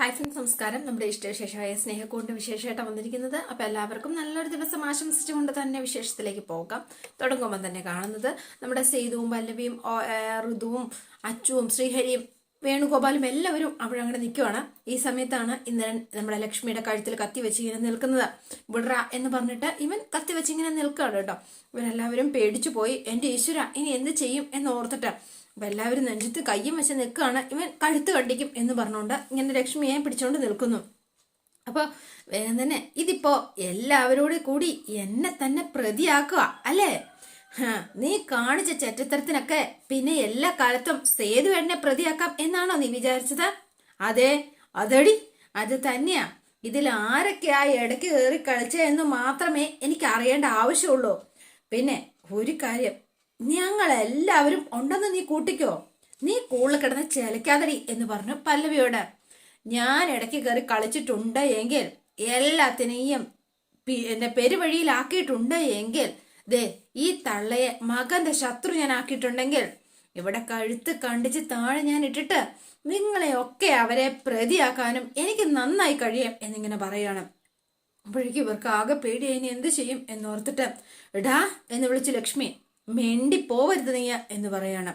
Hi friends നമസ്കാരം. നമ്മുടെ ഇഷ്ടവിശേഷമായ സ്നേഹക്കൂണ്ട് വിശേഷമായിട്ട് വന്നിരിക്കുന്നത്. അപ്പോൾ എല്ലാവർക്കും നല്ലൊരു ദിവസം ആശംസിച്ചുകൊണ്ട് തന്നെ വിശേഷത്തിലേക്ക് പോകാം. തുടങ്ങുമ്പോൾ തന്നെ കാണുന്നത് നമ്മുടെ സേതുവും പല്ലവിയും ഋതുവും അച്ചുവും ശ്രീഹരിയും വേണുഗോപാലും എല്ലാവരും അവിടെ അങ്ങനെ നിൽക്കുവാണ് ഈ സമയത്താണ് ഇന്ദ്രൻ നമ്മുടെ ലക്ഷ്മിയുടെ കഴുത്തിൽ കത്തി വെച്ച് ഇങ്ങനെ നിൽക്കുന്നത്. വിടറ എന്ന് പറഞ്ഞിട്ട് ഇവൻ കത്തി വെച്ച് ഇങ്ങനെ നിൽക്കുകയാണ് കേട്ടോ. ഇവരെല്ലാവരും പേടിച്ചു പോയി. എന്റെ ഈശ്വര ഇനി എന്ത് ചെയ്യും? എന്ന് ഓർത്തിട്ട് എല്ലാവരും നെഞ്ചത്ത് കയ്യും വെച്ച് നിൽക്കുകയാണ്. ഇവൻ കഴുത്ത് കണ്ടിക്കും എന്ന് പറഞ്ഞുകൊണ്ട് ഇങ്ങനെ ലക്ഷ്മിയെ പിടിച്ചോണ്ട് നിൽക്കുന്നു. അപ്പൊ വേഗം തന്നെ ഇതിപ്പോ എല്ലാവരോടും കൂടി എന്നെ തന്നെ പ്രതിയാക്കുക അല്ലേ? നീ കാണിച്ച ചെറ്റത്തരത്തിനൊക്കെ പിന്നെ എല്ലാ കാലത്തും സേതു എന്നെ പ്രതിയാക്കാം എന്നാണോ നീ വിചാരിച്ചത്? അതെ അതടി അത് തന്നെയാ. ഇതിൽ ആരൊക്കെയാ ഇടയ്ക്ക് കയറി കളിച്ചതെന്ന് മാത്രമേ എനിക്ക് അറിയേണ്ട ആവശ്യമുള്ളൂ. പിന്നെ ഒരു കാര്യം ഞങ്ങളെല്ലാവരും ഉണ്ടെന്ന് നീ കൂട്ടിക്കോ. നീ കൂളിൽ കിടന്ന് ചെലക്കാതടി എന്ന് പറഞ്ഞു പല്ലവിയോട്. ഞാൻ ഇടയ്ക്ക് കയറി കളിച്ചിട്ടുണ്ട് എങ്കിൽ എല്ലാത്തിനെയും എന്നെ പെരുവഴിയിലാക്കിയിട്ടുണ്ട് എങ്കിൽ ദേ ഈ തള്ളയെ മകന്റെ ശത്രു ഞാൻ ആക്കിയിട്ടുണ്ടെങ്കിൽ ഇവിടെ കഴുത്ത് കണ്ടിച്ച് താഴെ ഞാൻ ഇട്ടിട്ട് നിങ്ങളെയൊക്കെ അവരെ പ്രതിയാക്കാനും എനിക്ക് നന്നായി കഴിയും എന്നിങ്ങനെ പറയണം. അപ്പോഴേക്കും ഇവർക്ക് ആകെ പേടിയായി ഇനി എന്ത് ചെയ്യും എന്നോർത്തിട്ട് എടാ എന്ന് വിളിച്ചു ലക്ഷ്മി പോവരുത് നീ എന്ന് പറയാണ്.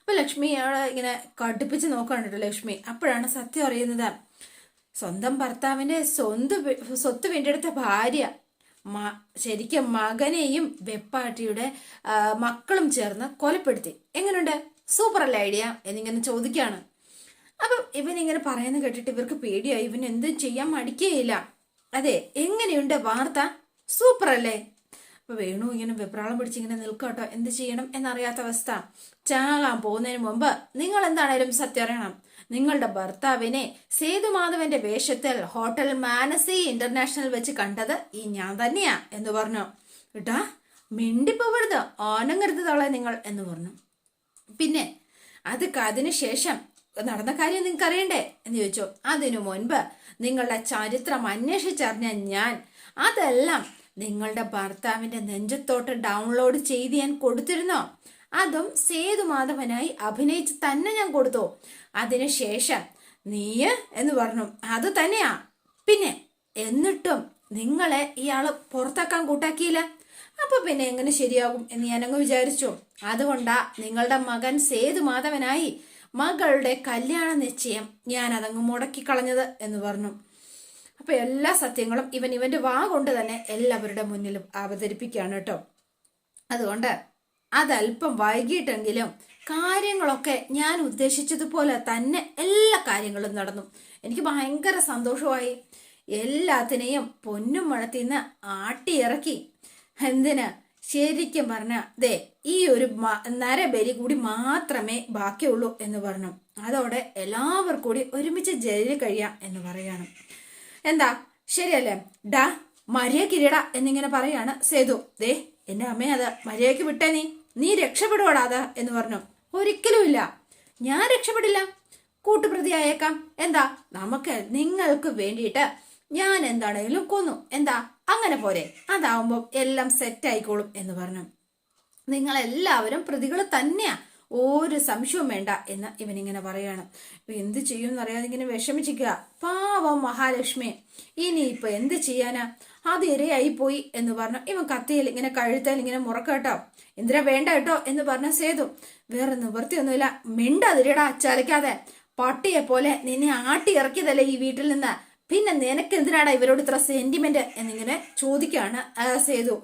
അപ്പൊ ലക്ഷ്മി ഇങ്ങനെ കടുപ്പിച്ച് നോക്കണം കേട്ടോ ലക്ഷ്മി. അപ്പോഴാണ് സത്യം അറിയുന്നത്. സ്വന്തം ഭർത്താവിന്റെ സ്വന്തം സ്വത്ത് വീണ്ടെടുത്ത ഭാര്യ മ- ശരിക്കും മകനെയും വെപ്പാട്ടിയുടെ മക്കളും ചേർന്ന് കൊലപ്പെടുത്തി. എങ്ങനെയുണ്ട് സൂപ്പർ അല്ല ഐഡിയ? എന്നിങ്ങനെ ചോദിക്കുകയാണ് അപ്പം ഇവൻ ഇങ്ങനെ പറയുന്നത് കേട്ടിട്ട് ഇവർക്ക് പേടിയായി. ഇവൻ എന്തും ചെയ്യാൻ മടിക്കുകയില്ല അതെ എങ്ങനെയുണ്ട് വാർത്ത? സൂപ്പർ അല്ലേ അപ്പൊ വേണു ഇങ്ങനെ വെപ്രാളം പിടിച്ചിങ്ങനെ നിൽക്കട്ടോ. എന്ത് ചെയ്യണം എന്നറിയാത്ത അവസ്ഥ. ചാകാൻ പോകുന്നതിന് മുമ്പ് നിങ്ങൾ എന്താണേലും സത്യറിയണം നിങ്ങളുടെ ഭർത്താവിനെ സേതുമാധവന്റെ വേഷത്തിൽ ഹോട്ടൽ മാനസി ഇന്റർനാഷണൽ വെച്ച് കണ്ടത് ഈ ഞാൻ തന്നെയാ എന്ന് പറഞ്ഞു. കേട്ടാ മിണ്ടിപ്പോവരുത്. ആനങ്ങരുത് തളെ നിങ്ങൾ എന്ന് പറഞ്ഞു. പിന്നെ അത് അതിന് ശേഷം നടന്ന കാര്യം നിങ്ങൾക്ക് അറിയണ്ടേ എന്ന് ചോദിച്ചു. അതിനു മുൻപ് നിങ്ങളുടെ ചരിത്രം അന്വേഷിച്ചറിഞ്ഞ ഞാൻ അതെല്ലാം നിങ്ങളുടെ ഭർത്താവിന്റെ നെഞ്ചത്തോട്ട് ഡൗൺലോഡ് ചെയ്ത് ഞാൻ കൊടുത്തിരുന്നോ? അതും സേതുമാധവനായി അഭിനയിച്ച് തന്നെ ഞാൻ കൊടുത്തു? അതിനുശേഷം നീയ് എന്ന് പറഞ്ഞു. അത് തന്നെയാ. പിന്നെ എന്നിട്ടും നിങ്ങളെ ഇയാൾ പുറത്താക്കാൻ കൂട്ടാക്കിയില്ല? അപ്പൊ പിന്നെ എങ്ങനെ ശരിയാകും എന്ന് ഞാനങ്ങ് വിചാരിച്ചു. അതുകൊണ്ടാ നിങ്ങളുടെ മകൻ സേതു മാധവനായി മകളുടെ കല്യാണ നിശ്ചയം ഞാൻ അതങ്ങ് മുടക്കി കളഞ്ഞത് എന്ന് പറഞ്ഞു. അപ്പൊ എല്ലാ സത്യങ്ങളും ഇവൻ ഇവന്റെ വാ കൊണ്ട് തന്നെ എല്ലാവരുടെ മുന്നിലും അവതരിപ്പിക്കുകയാണ് കേട്ടോ. അതുകൊണ്ട് അതല്പം വൈകിട്ടെങ്കിലും കാര്യങ്ങളൊക്കെ ഞാൻ ഉദ്ദേശിച്ചതുപോലെ തന്നെ എല്ലാ കാര്യങ്ങളും നടന്നു. എനിക്ക് ഭയങ്കര സന്തോഷമായി. എല്ലാത്തിനെയും പൊന്നും മണത്തിന്ന് ആട്ടിയിറക്കി. എന്തിന്? ശരിക്കും പറഞ്ഞ ദേ ഈ ഒരു നരബലി കൂടി മാത്രമേ ബാക്കിയുള്ളൂ എന്ന് പറഞ്ഞു. അതോടെ എല്ലാവർക്കും കൂടി ഒരുമിച്ച് ജയിലിൽ കഴിയാം എന്ന് പറയാണ് എന്താ? ശരിയല്ലേ? ഡാ മര്യാദക്കിരിടാ എന്നിങ്ങനെ പറയാണ് സേതു. ദേ എന്റെ അമ്മയെ അത് മര്യാദയ്ക്ക് വിട്ടേ നീ. നീ രക്ഷപ്പെടുവാടാ എന്ന് പറഞ്ഞു. ഒരിക്കലുമില്ല ഞാൻ രക്ഷപ്പെടില്ല. കൂട്ടുപ്രതിയായേക്കാം. എന്താ? നമുക്ക് നിങ്ങൾക്ക് വേണ്ടിയിട്ട് ഞാൻ എന്താണേലും കൊന്നു. എന്താ? അങ്ങനെ പോരെ. അതാവുമ്പോ എല്ലാം സെറ്റ് ആയിക്കോളും എന്ന് പറഞ്ഞു. നിങ്ങളെല്ലാവരും പ്രതികൾ തന്നെയാ. ഒരു സംശയവും വേണ്ട എന്ന് ഇവനിങ്ങനെ പറയാണ്. ഇപ്പൊ എന്ത് ചെയ്യും എന്നറിയാതെ ഇങ്ങനെ വിഷമിച്ചിരിക്കുക. പാവം മഹാലക്ഷ്മി. ഇനി ഇനിയിപ്പൊ എന്ത് ചെയ്യാനാ? അത് ഇരയായി പോയി എന്ന് പറഞ്ഞു ഇവൻ കത്തിയിൽ ഇങ്ങനെ കഴുത്തേൽ ഇങ്ങനെ മുറക്കട്ടോ എന്തിനാ വേണ്ട കേട്ടോ? എന്ന് പറഞ്ഞ സേതു. വേറെ നിവൃത്തിയൊന്നുമില്ല. മിണ്ടതിരടാ ചലക്കാതെ പട്ടിയെ പോലെ നിന്നെ ആട്ടി ഇറക്കിയതല്ലേ ഈ വീട്ടിൽ നിന്ന്. പിന്നെ നിനക്ക് എന്തിനാടാ ഇവരോട് ഇത്ര സെന്റിമെന്റ് എന്നിങ്ങനെ ചോദിക്കുകയാണ് സേതു.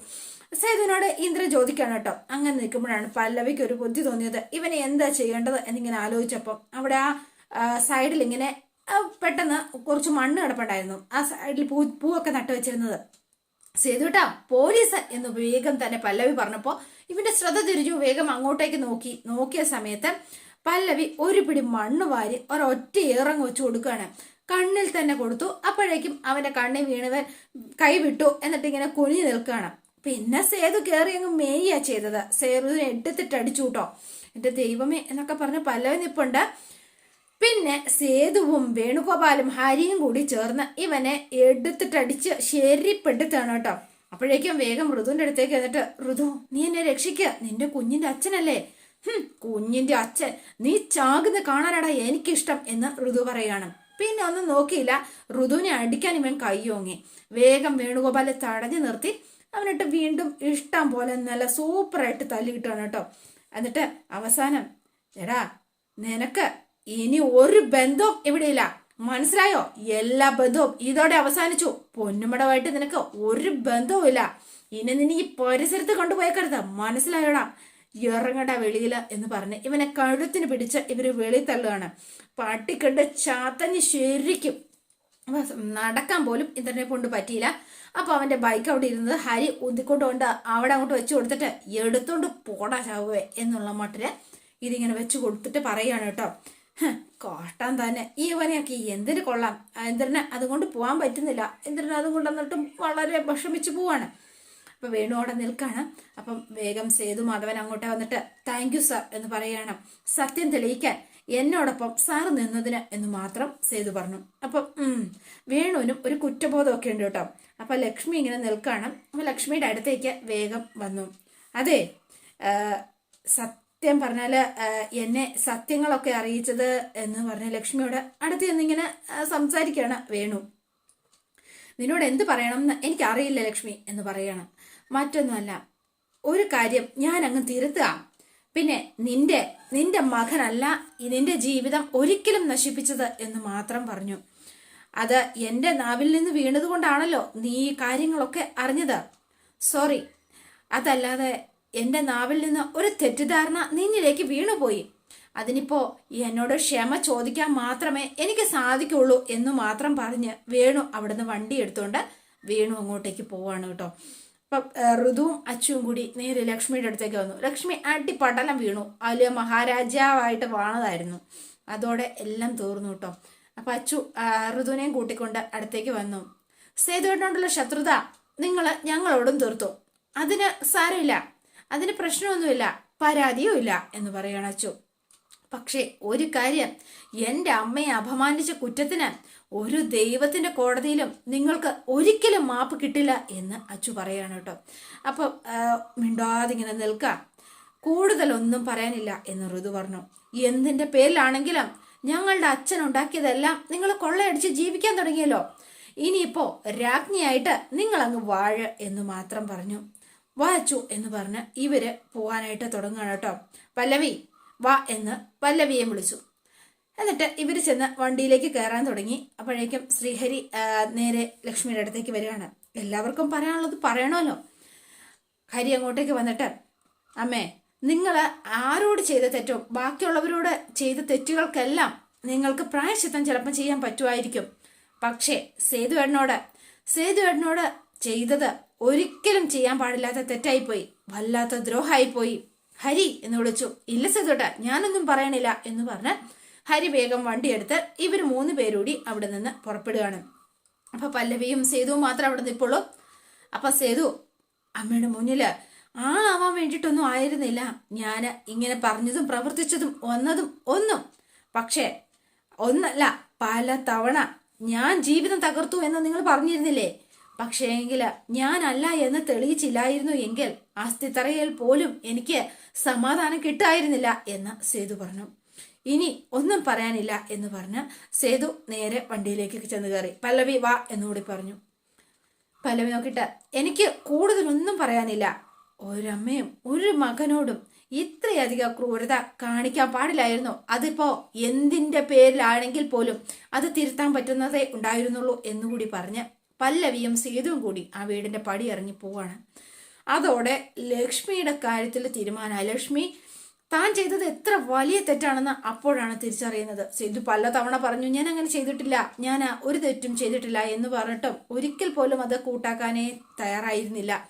സേതുവിനോട് ഇന്ദ്ര ചോദിക്കാണ് കേട്ടോ. അങ്ങനെ നിൽക്കുമ്പോഴാണ് പല്ലവിക്ക് ഒരു ബുദ്ധി തോന്നിയത്. ഇവനെ എന്താ ചെയ്യേണ്ടത് എന്നിങ്ങനെ ആലോചിച്ചപ്പം അവിടെ ആ സൈഡിൽ ഇങ്ങനെ പെട്ടെന്ന് കുറച്ച് മണ്ണ് കിടപ്പുണ്ടായിരുന്നു. ആ സൈഡിൽ പൂ പൂവൊക്കെ നട്ടു വെച്ചിരുന്നത്. സേതുട്ടാ പോലീസ് എന്ന് വേഗം തന്നെ പല്ലവി പറഞ്ഞപ്പോ ഇവന്റെ ശ്രദ്ധ തിരിഞ്ഞു വേഗം അങ്ങോട്ടേക്ക് നോക്കി. നോക്കിയ സമയത്ത് പല്ലവി ഒരു പിടി മണ്ണ് വാരി ഒരൊറ്റ ഇറങ്ങ് വെച്ച് കൊടുക്കുകയാണ്. കണ്ണിൽ തന്നെ കൊടുത്തു. അപ്പോഴേക്കും അവന്റെ കണ്ണിൽ വീണവൻ കൈവിട്ടു. എന്നിട്ട് ഇങ്ങനെ കുനിഞ്ഞു നിൽക്കുകയാണ്. പിന്നെ സേതു കയറി അങ്ങ് മേയാ ചെയ്തത്. സേതുവിനെ എടുത്തിട്ട് അടിച്ചു കേട്ടോ ദൈവമേ എന്നൊക്കെ പറഞ്ഞ് പല നിപ്പുണ്ട്. പിന്നെ സേതുവും വേണുഗോപാലും ഹരിയും കൂടി ചേർന്ന് ഇവനെ എടുത്തിട്ടടിച്ച് ശരിപ്പെടുത്താണ് കേട്ടോ അപ്പോഴേക്കും വേഗം ഋതുവിന്റെ അടുത്തേക്ക് എന്നിട്ട് ഋതു നീ എന്നെ രക്ഷിക്കുക നിന്റെ കുഞ്ഞിന്റെ അച്ഛനല്ലേ? കുഞ്ഞിന്റെ അച്ഛൻ. നീ ചാകുന്ന കാണാനാടാ എനിക്കിഷ്ടം എന്ന് ഋതു പറയാണ്. പിന്നെ ഒന്നും നോക്കിയില്ല. ഋതുവിനെ അടിക്കാൻ ഇവൻ കയ്യോങ്ങി വേഗം വേണുഗോപാലെ തടഞ്ഞു നിർത്തി. അവനിട്ട് വീണ്ടും ഇഷ്ടം പോലെ നല്ല സൂപ്പറായിട്ട് തല്ലി കിട്ടുകയാണ് കേട്ടോ. എന്നിട്ട് അവസാനം എടാ നിനക്ക് ഇനി ഒരു ബന്ധവും ഇവിടെയില്ല. മനസ്സിലായോ? എല്ലാ ബന്ധവും. ഇതോടെ അവസാനിച്ചു. പൊന്നുമടവായിട്ട് നിനക്ക് ഒരു ബന്ധവും ഇല്ല. ഇനി നിന്നെ ഈ പരിസരത്ത് കൊണ്ടുപോയേക്കരുത്. മനസ്സിലായോടാ? ഇറങ്ങട വെളിയിൽ എന്ന് പറഞ്ഞ് ഇവനെ കഴുത്തിന് പിടിച്ച് ഇവർ വെളി തള്ളുകയാണ്. പട്ടിക്കണ്ട് ചാത്തഞ്ഞ് ശരിക്കും നടക്കാൻ പോലും ഇന്ദ്രനെ കൊണ്ട് പറ്റിയില്ല. അപ്പൊ അവന്റെ ബൈക്ക് അവിടെ ഇരുന്നത് ഹരി ഉന്തിക്കൊണ്ട് കൊണ്ട് അവിടെ അങ്ങോട്ട് വെച്ച് കൊടുത്തിട്ട് എടുത്തോണ്ട് പോടാ ചാവുവേ എന്നുള്ള മട്ടിൽ ഇതിങ്ങനെ വെച്ച് കൊടുത്തിട്ട് പറയാണ് കേട്ടോ. കോട്ടം തന്നെ. ഇവനെയൊക്കെ എന്തിന് കൊള്ളാം? ഇന്ദ്രന് അതുകൊണ്ട് പോകാൻ പറ്റുന്നില്ല. ഇന്ദ്രൻ അതുകൊണ്ട് എന്നിട്ടും വളരെ വിഷമിച്ചു പോവാണ്. അപ്പൊ വേണു അവിടെ നിൽക്കാണ്. അപ്പം വേഗം സേതു മാധവൻ അങ്ങോട്ട് വന്നിട്ട് താങ്ക് യു സർ എന്ന് പറയുകയാണ്. സത്യം തെളിയിക്കാൻ എന്നോടൊപ്പം സാറ് നിന്നതിന് എന്ന് മാത്രം സേതു പറഞ്ഞു. അപ്പം വേണുവിനും ഒരു കുറ്റബോധമൊക്കെ ഉണ്ട് കേട്ടോ. അപ്പൊ ലക്ഷ്മി ഇങ്ങനെ നിൽക്കണം. അപ്പൊ ലക്ഷ്മിയുടെ അടുത്തേക്ക് വേഗം വന്നു. അതെ സത്യം പറഞ്ഞാൽ എന്നെ സത്യങ്ങളൊക്കെ അറിയിച്ചത് എന്ന് പറഞ്ഞ ലക്ഷ്മിയോട് അടുത്ത് ചെന്നിങ്ങനെ സംസാരിക്കുകയാണ് വേണു. നിന്നോട് എന്ത് പറയണം എന്ന് എനിക്കറിയില്ല ലക്ഷ്മി എന്ന് പറയണം. മറ്റൊന്നുമല്ല ഒരു കാര്യം ഞാൻ അങ്ങ് തിരുത്തുക. പിന്നെ നിന്റെ നിന്റെ മകനല്ല നിന്റെ ജീവിതം ഒരിക്കലും നശിപ്പിച്ചത് എന്ന് മാത്രം പറഞ്ഞു. അത് എന്റെ നാവിൽ നിന്ന് വീണതുകൊണ്ടാണല്ലോ നീ ഈ കാര്യങ്ങളൊക്കെ അറിഞ്ഞത്. സോറി അതല്ലാതെ എന്റെ നാവിൽ നിന്ന് ഒരു തെറ്റിദ്ധാരണ നിന്നിലേക്ക് വീണുപോയി. അതിനിപ്പോ എന്നോട് ക്ഷമ ചോദിക്കാൻ മാത്രമേ എനിക്ക് സാധിക്കുള്ളൂ എന്ന് മാത്രം പറഞ്ഞ് വേണു അവിടുന്ന് വണ്ടി എടുത്തുകൊണ്ട് വേണു അങ്ങോട്ടേക്ക് പോവാണ് കേട്ടോ. അപ്പൊ ഋതുവും അച്ചുവും കൂടി നേരെ ലക്ഷ്മിയുടെ അടുത്തേക്ക് വന്നു. ലക്ഷ്മി അടിപടലം വീണു. അലിയ മഹാരാജാവായിട്ട് വാണതായിരുന്നു. അതോടെ എല്ലാം തീർന്നു കേട്ടോ. അപ്പൊ അച്ചു ഋതുവിനെയും കൂട്ടിക്കൊണ്ട് അടുത്തേക്ക് വന്നു. സേതുവേട്ടനോടുള്ള ശത്രുത നിങ്ങൾ ഞങ്ങളോടും തീർത്തു. അതിന് സാരമില്ല. അതിന് പ്രശ്നമൊന്നുമില്ല. പരാതിയും ഇല്ല എന്ന് പറയുകയാണ് അച്ചു. പക്ഷേ ഒരു കാര്യം. എന്റെ അമ്മയെ അപമാനിച്ച കുറ്റത്തിന് ഒരു ദൈവത്തിന്റെ കോടതിയിലും നിങ്ങൾക്ക് ഒരിക്കലും മാപ്പ് കിട്ടില്ല എന്ന് അച്ചു പറയാണ് കേട്ടോ. അപ്പം മിണ്ടാതിങ്ങനെ മിണ്ടാതെ ഇങ്ങനെ നിൽക്കാം. കൂടുതലൊന്നും പറയാനില്ല എന്ന് ഋതു പറഞ്ഞു. എന്തിന്റെ പേരിലാണെങ്കിലും ഞങ്ങളുടെ അച്ഛൻ ഉണ്ടാക്കിയതെല്ലാം നിങ്ങൾ കൊള്ളയടിച്ച് ജീവിക്കാൻ തുടങ്ങിയല്ലോ. ഇനിയിപ്പോ രാജ്ഞിയായിട്ട് നിങ്ങൾ അങ്ങ് വാഴ എന്ന് മാത്രം പറഞ്ഞു. വാച്ചു എന്ന് പറഞ്ഞ് ഇവർ പോവാനായിട്ട് തുടങ്ങുകയാണ് കേട്ടോ. പല്ലവി വാ എന്ന് പല്ലവിയെ വിളിച്ചു. എന്നിട്ട് ഇവർ ചെന്ന് വണ്ടിയിലേക്ക് കയറാൻ തുടങ്ങി. അപ്പോഴേക്കും ശ്രീഹരി നേരെ ലക്ഷ്മിയുടെ അടുത്തേക്ക് വരികയാണ്. എല്ലാവർക്കും പറയാനുള്ളത് പറയണമല്ലോ. ഹരി അങ്ങോട്ടേക്ക് വന്നിട്ട് അമ്മേ നിങ്ങൾ ആരോട് ചെയ്ത തെറ്റോ? ബാക്കിയുള്ളവരോട് ചെയ്ത തെറ്റുകൾക്കെല്ലാം നിങ്ങൾക്ക് പ്രായശിത്തം ചിലപ്പോൾ ചെയ്യാൻ പറ്റുമായിരിക്കും. പക്ഷേ സേതുവേട്ടനോട് എണ്ണോട് ചെയ്തത് ഒരിക്കലും ചെയ്യാൻ പാടില്ലാത്ത തെറ്റായിപ്പോയി. വല്ലാത്ത ദ്രോഹമായിപ്പോയി. ഹരി എന്ന് വിളിച്ചു. ഇല്ല സേതുവേട്ട ഞാനൊന്നും പറയണില്ല എന്ന് പറഞ്ഞ് ഹരി വേഗം വണ്ടിയെടുത്ത് ഇവർ മൂന്ന് പേരൂടി അവിടെ നിന്ന് പുറപ്പെടുകയാണ്. അപ്പൊ പല്ലവിയും സേതുവും മാത്രം അവിടെ നിൽപ്പുള്ളൂ. അപ്പൊ സേതു അമ്മയുടെ മുന്നിൽ ആളാവാൻ വേണ്ടിയിട്ടൊന്നും ആയിരുന്നില്ല. ഞാൻ ഇങ്ങനെ പറഞ്ഞതും പ്രവർത്തിച്ചതും ഒന്നതും ഒന്നും. പക്ഷേ ഒന്നല്ല പല തവണ ഞാൻ ജീവിതം തകർത്തു എന്ന് നിങ്ങൾ പറഞ്ഞിരുന്നില്ലേ? പക്ഷേ എങ്കിൽ ഞാനല്ല എന്ന് തെളിയിച്ചില്ലായിരുന്നു എങ്കിൽ അസ്ഥിത്തറയിൽ പോലും എനിക്ക് സമാധാനം കിട്ടായിരുന്നില്ല എന്ന് സേതു പറഞ്ഞു. ഇനി ഒന്നും പറയാനില്ല എന്ന് പറഞ്ഞ് സേതു നേരെ വണ്ടിയിലേക്ക് ചെന്ന് കയറി. പല്ലവി വാ എന്നുകൂടി പറഞ്ഞു. പല്ലവി നോക്കിയിട്ട് എനിക്ക് കൂടുതലൊന്നും പറയാനില്ല. ഒരമ്മയും ഒരു മകനോടും ഇത്രയധികം ക്രൂരത കാണിക്കാൻ പാടില്ലായിരുന്നു. അതിപ്പോ എന്തിന്റെ പേരിലാണെങ്കിൽ പോലും അത് തിരുത്താൻ പറ്റുന്നതേ ഉണ്ടായിരുന്നുള്ളൂ എന്നുകൂടി പറഞ്ഞ് പല്ലവിയും സേതുവും കൂടി ആ വീടിന്റെ പടി ഇറങ്ങി പോവാണ്. അതോടെ ലക്ഷ്മിയുടെ കാര്യത്തിൽ തീരുമാനമായി. ലക്ഷ്മി താൻ ചെയ്തത് എത്ര വലിയ തെറ്റാണെന്ന് അപ്പോഴാണ് തിരിച്ചറിയുന്നത്. സേതു പല തവണ പറഞ്ഞു ഞാൻ അങ്ങനെ ചെയ്തിട്ടില്ല. ഞാൻ ഒരു തെറ്റും ചെയ്തിട്ടില്ല എന്ന് പറഞ്ഞിട്ടും ഒരിക്കൽ പോലും അത് കൂട്ടാക്കാനേ തയ്യാറായിരുന്നില്ല.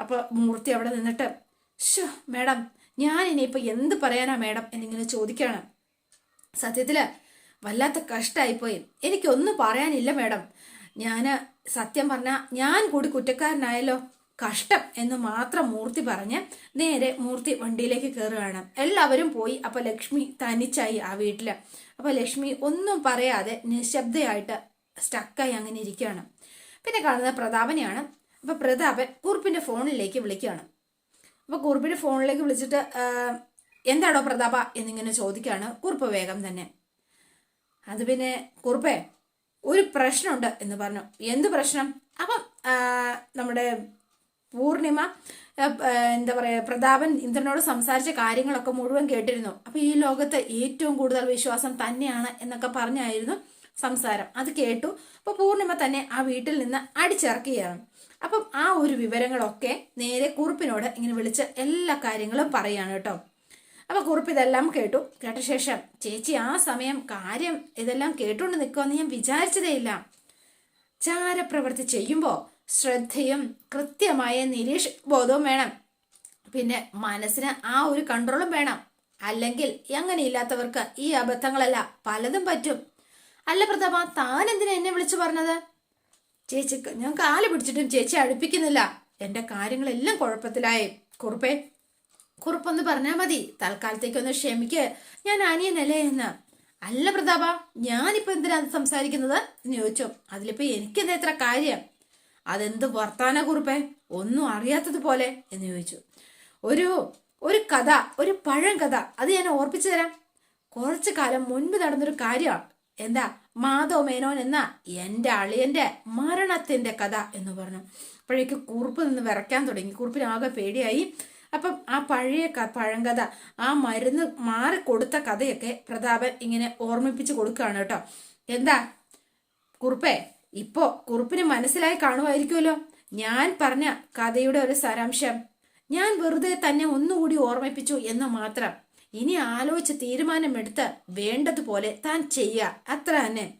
അപ്പൊ മൂർത്തി അവിടെ നിന്നിട്ട് ഷോ മേഡം ഞാൻ ഇനിയിപ്പോ എന്ത് പറയാനാ മേഡം? എന്നിങ്ങനെ ചോദിക്കാണ്. സത്യത്തിൽ വല്ലാത്ത കഷ്ടായിപ്പോയി. എനിക്കൊന്നും പറയാനില്ല മേഡം. ഞാൻ സത്യം പറഞ്ഞാൽ ഞാൻ കൂടി കുറ്റക്കാരനായല്ലോ. കഷ്ടം എന്ന് മാത്രം മൂർത്തി പറഞ്ഞ് നേരെ മൂർത്തി വണ്ടിയിലേക്ക് കയറുകയാണ് എല്ലാവരും പോയി. അപ്പൊ ലക്ഷ്മി തനിച്ചായി ആ വീട്ടിൽ. അപ്പൊ ലക്ഷ്മി ഒന്നും പറയാതെ നിശബ്ദയായിട്ട് സ്റ്റക്കായി അങ്ങനെ ഇരിക്കുകയാണ്. പിന്നെ കാണുന്നത് പ്രതാപനെയാണ്. അപ്പൊ പ്രതാപൻ കുറുപ്പിന്റെ ഫോണിലേക്ക് വിളിക്കുകയാണ്. അപ്പൊ കുറുപ്പിന്റെ ഫോണിലേക്ക് വിളിച്ചിട്ട് എന്താണോ പ്രതാപ എന്നിങ്ങനെ ചോദിക്കുകയാണ് കുറുപ്പ് വേഗം തന്നെ. അത് പിന്നെ കുറുപ്പേ ഒരു പ്രശ്നമുണ്ട് എന്ന് പറഞ്ഞു. എന്ത് പ്രശ്നം? അപ്പം നമ്മുടെ പൂർണിമ എന്താ പറയുക പ്രതാപൻ ഇന്ദ്രനോട് സംസാരിച്ച കാര്യങ്ങളൊക്കെ മുഴുവൻ കേട്ടിരുന്നു. അപ്പം ഈ ലോകത്ത് ഏറ്റവും കൂടുതൽ വിശ്വാസം തന്നെയാണ് എന്നൊക്കെ പറഞ്ഞായിരുന്നു സംസാരം. അത് കേട്ടു. അപ്പൊ പൂർണിമ തന്നെ ആ വീട്ടിൽ നിന്ന് അടിച്ചിറക്കുകയാണ്. അപ്പം ആ ഒരു വിവരങ്ങളൊക്കെ നേരെ കുറുപ്പിനോട് ഇങ്ങനെ വിളിച്ച് എല്ലാ കാര്യങ്ങളും പറയാണ് കേട്ടോ. അപ്പൊ കുറിപ്പ് ഇതെല്ലാം കേട്ടു. കേട്ട ശേഷം ചേച്ചി ആ സമയം കാര്യം ഇതെല്ലാം കേട്ടുകൊണ്ട് നിൽക്കുമെന്ന് ഞാൻ വിചാരിച്ചതേയില്ല ചാരപ്രവൃത്തി ചെയ്യുമ്പോൾ ശ്രദ്ധയും കൃത്യമായ നിരീക്ഷ ബോധവും വേണം. പിന്നെ മനസ്സിന് ആ ഒരു കൺട്രോളും വേണം. അല്ലെങ്കിൽ അങ്ങനെ ഇല്ലാത്തവർക്ക് ഈ അബദ്ധങ്ങളല്ല പലതും പറ്റും. അല്ല പ്രതാപ താൻ എന്തിനാ എന്നെ വിളിച്ചു പറഞ്ഞത്? ചേച്ചി ഞാൻ കാൽ പിടിച്ചിട്ടും ചേച്ചി അടുപ്പിക്കുന്നില്ല. എന്റെ കാര്യങ്ങളെല്ലാം കുഴപ്പത്തിലായി. കുറുപ്പേ കുറുപ്പൊന്ന് പറഞ്ഞാ മതി. തൽക്കാലത്തേക്കൊന്ന് ക്ഷമിക്ക്. ഞാൻ അനിയനല്ലേ എന്ന്. അല്ല പ്രതാപ ഞാനിപ്പോ എന്തിനാ അത് സംസാരിക്കുന്നത്? എന്ന് ചോദിച്ചു. അതിലിപ്പോ എനിക്കെന്താ ഇത്ര കാര്യം? അതെന്ത് വർത്താന കുറിപ്പേ? ഒന്നും അറിയാത്തതുപോലെ എന്ന് ചോദിച്ചു. ഒരു ഒരു കഥ ഒരു പഴം കഥ. അത് ഞാൻ ഓർപ്പിച്ചു തരാം. കുറച്ചു കാലം മുൻപ് നടന്നൊരു കാര്യമാണ് എന്താ? മാധവ് മേനോൻ എന്ന എന്റെ അളിയന്റെ മരണത്തിന്റെ കഥ എന്ന് പറഞ്ഞു. അപ്പോഴേക്ക് കുറുപ്പ് നിന്ന് വിറയ്ക്കാൻ തുടങ്ങി. കുറുപ്പിനാകെ പേടിയായി. അപ്പം ആ പഴയ പഴങ്കഥ ആ മരുന്ന് മാറി കൊടുത്ത കഥയൊക്കെ പ്രതാപൻ ഇങ്ങനെ ഓർമ്മിപ്പിച്ച് കൊടുക്കുകയാണ് കേട്ടോ. എന്താ? കുറുപ്പേ ഇപ്പോൾ കുറുപ്പിന് മനസ്സിലായി കാണുമായിരിക്കുമല്ലോ. ഞാൻ പറഞ്ഞ കഥയുടെ ഒരു സാരാംശം. ഞാൻ വെറുതെ തന്നെ ഒന്നുകൂടി ഓർമ്മിപ്പിച്ചു എന്ന് മാത്രം. ഇനി ആലോചിച്ച് തീരുമാനമെടുത്ത് വേണ്ടതുപോലെ താൻ ചെയ്യുക. അത്ര തന്നെ.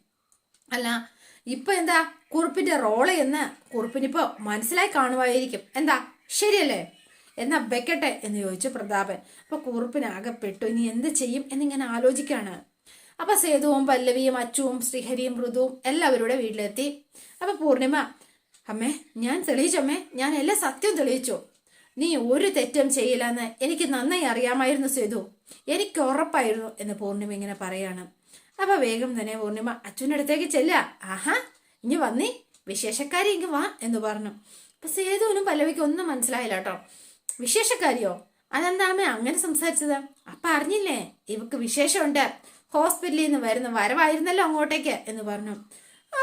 അല്ല ഇപ്പൊ എന്താ? കുറുപ്പിന്റെ റോൾ എന്ന് കുറുപ്പിനിപ്പോ മനസ്സിലായി കാണുമായിരിക്കും. എന്താ? ശരിയല്ലേ? എന്നാ വെക്കട്ടെ എന്ന് ചോദിച്ചു പ്രതാപൻ. അപ്പൊ കുറുപ്പിനാകപ്പെട്ടു ഇനി എന്ത് ചെയ്യും എന്നിങ്ങനെ ആലോചിക്കാണ്. അപ്പൊ സേതുവും പല്ലവിയും അച്ചുവും ശ്രീഹരിയും മൃദുവും എല്ലാവരുടെ വീട്ടിലെത്തി. അപ്പൊ പൂർണിമ അമ്മേ ഞാൻ തെളിയിച്ചമ്മേ ഞാൻ എല്ലാ സത്യവും തെളിയിച്ചു. നീ ഒരു തെറ്റും ചെയ്യില്ലെന്ന് എനിക്ക് നന്നായി അറിയാമായിരുന്നു സേതു. എനിക്ക് ഉറപ്പായിരുന്നു എന്ന് പൂർണിമ ഇങ്ങനെ പറയാണ്. അപ്പൊ വേഗം തന്നെ പൂർണിമ അച്ഛന്റെ അടുത്തേക്ക് ചെല്ല. ആഹാ ഇനി വന്നേ. വിശേഷക്കാരി ഇങ്ങ് വാ എന്ന് പറഞ്ഞു. അപ്പൊ സേതുവിനും പല്ലവിക്കും ഒന്നും മനസ്സിലായില്ല കേട്ടോ. വിശേഷക്കാരിയോ അതെന്താ അമ്മ അങ്ങനെ സംസാരിച്ചത്. അപ്പൊ അറിഞ്ഞില്ലേ? ഇവക്ക് വിശേഷമുണ്ട്. ഹോസ്പിറ്റലിൽ നിന്ന് വരുന്ന വരവായിരുന്നല്ലോ അങ്ങോട്ടേക്ക് എന്ന് പറഞ്ഞു.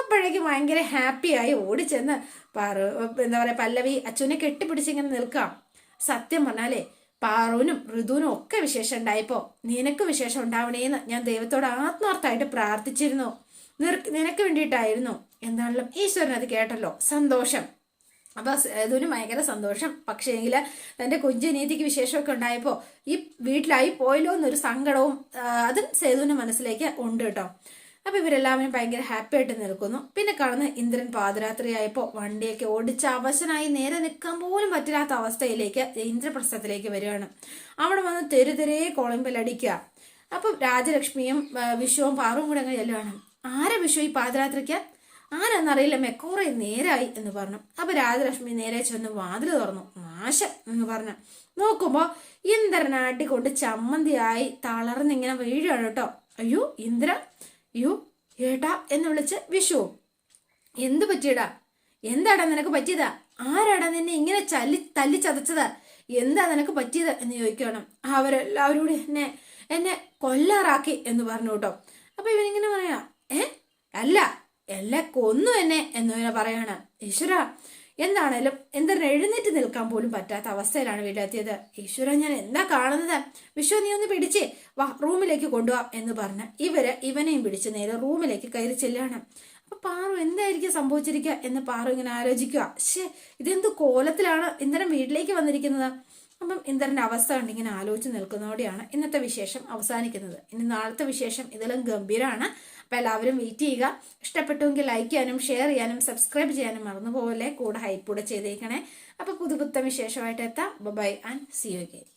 അപ്പോഴേക്കും ഭയങ്കര ഹാപ്പിയായി ഓടിച്ചെന്ന് പാറു എന്താ പറയാ പല്ലവി അച്ഛനെ കെട്ടിപ്പിടിച്ചിങ്ങനെ നിൽക്കാം. സത്യം പറഞ്ഞാലേ പാറുവിനും ഋതുവിനും ഒക്കെ വിശേഷം ഉണ്ടായപ്പോ. നിനക്ക് വിശേഷം ഉണ്ടാവണേന്ന് ഞാൻ ദൈവത്തോട് ആത്മാർത്ഥമായിട്ട് പ്രാർത്ഥിച്ചിരുന്നു. നിനക്ക് വേണ്ടിയിട്ടായിരുന്നു. എന്താണെങ്കിലും ഈശ്വരൻ അത് കേട്ടല്ലോ. സന്തോഷം. അപ്പൊ സേതുവിന് ഭയങ്കര സന്തോഷം. പക്ഷേ എങ്കിൽ തന്റെ കുഞ്ചനീതിക്ക് വിശേഷമൊക്കെ ഉണ്ടായപ്പോൾ ഈ വീട്ടിലായി പോയല്ലോ എന്നൊരു സങ്കടവും അതും സേതുവിന്റെ മനസ്സിലേക്ക് ഉണ്ട് കേട്ടോ അപ്പൊ ഇവരെല്ലാവരും ഭയങ്കര ഹാപ്പി ആയിട്ട് നിൽക്കുന്നു. പിന്നെ കാണുന്ന ഇന്ദ്രൻ പാതിരാത്രിയായപ്പോൾ വണ്ടിയൊക്കെ ഓടിച്ച് അവശനായി നേരെ നിൽക്കാൻ പോലും പറ്റില്ലാത്ത അവസ്ഥയിലേക്ക് ഇന്ദ്രപ്രസ്ഥത്തിലേക്ക് വരികയാണ്. അവിടെ വന്ന് തെരു തെരേ കോളമ്പലടിക്കുക അപ്പൊ രാജലക്ഷ്മിയും വിശ്വവും പാറും കൂടെ അങ്ങ് ചെല്ലുവാണ്. ആരാ വിഷു ഈ പാതിരാത്രിക്ക്? ആരാന്നറിയില്ല. മെക്കോറെ നേരായി എന്ന് പറഞ്ഞു. അപ്പൊ രാജലക്ഷ്മി നേരെ ചെന്ന് വാതിൽ തുറന്നു. നാശം എന്ന് പറഞ്ഞു. നോക്കുമ്പോ ഇന്ദ്രനാട്ടി കൊണ്ട് ചമ്മന്തിയായി തളർന്നിങ്ങനെ വീഴുകയാണ് കേട്ടോ. അയ്യോ ഇന്ദ്ര അയ്യോ ഏട്ടാ എന്ന് വിളിച്ച് വിഷു. എന്ത് പറ്റിയടാ? എന്താടാ നിനക്ക് പറ്റിയതാ? ആരാടാ നിന്നെ ഇങ്ങനെ ചല്ലി തല്ലി ചതച്ചത്? എന്താ നിനക്ക് പറ്റിയത്? എന്ന് ചോദിക്കണം അവരെല്ലാവരും കൂടി എന്നെ എന്നെ കൊല്ലാറാക്കി എന്ന് പറഞ്ഞു കേട്ടോ. അപ്പൊ ഇവനിങ്ങനെ പറയാ ഏ? അല്ല എല്ലാം കൊന്നു എന്നെ എന്നിങ്ങനെ പറയാണ്. ഈശ്വര എന്താണേലും എന്തിനും എഴുന്നേറ്റ് നിൽക്കാൻ പോലും പറ്റാത്ത അവസ്ഥയിലാണ് വീട്ടിലെത്തിയത്. ഈശ്വര ഞാൻ എന്താ കാണുന്നത്? വിശ്വ നീ ഒന്ന് പിടിച്ചേ വാ റൂമിലേക്ക് കൊണ്ടുപോവാം എന്ന് പറഞ്ഞ് ഇവർ ഇവനെയും പിടിച്ച് നേരെ റൂമിലേക്ക് കയറി ചെല്ലാണ് അപ്പൊ പാറു എന്തായിരിക്കും സംഭവിച്ചിരിക്കുക എന്ന് പാറു ഇങ്ങനെ ആലോചിക്കുക. ശേ ഇതെന്ത് കോലത്തിലാണ് ഇന്നലെ വീട്ടിലേക്ക് വന്നിരിക്കുന്നത്? അപ്പം ഇന്ദ്രന്റെ അവസ്ഥ കണ്ടിങ്ങനെ ആലോചിച്ച് നിൽക്കുന്നതോടെയാണ് ഇന്നത്തെ വിശേഷം അവസാനിക്കുന്നത്. ഇനി നാളത്തെ വിശേഷം ഇതിലും ഗംഭീരമാണ് അപ്പൊ എല്ലാവരും വെയിറ്റ് ചെയ്യുക. ഇഷ്ടപ്പെട്ടുവെങ്കിൽ ലൈക്ക് ചെയ്യാനും ഷെയർ ചെയ്യാനും സബ്സ്ക്രൈബ് ചെയ്യാനും മറന്നുപോലെ കൂടെ ഹൈപ്പ് കൂടെ ചെയ്തേക്കണേ. അപ്പൊ പുതുപുത്തൻ വിശേഷമായിട്ട് എത്താം. Bye and see you game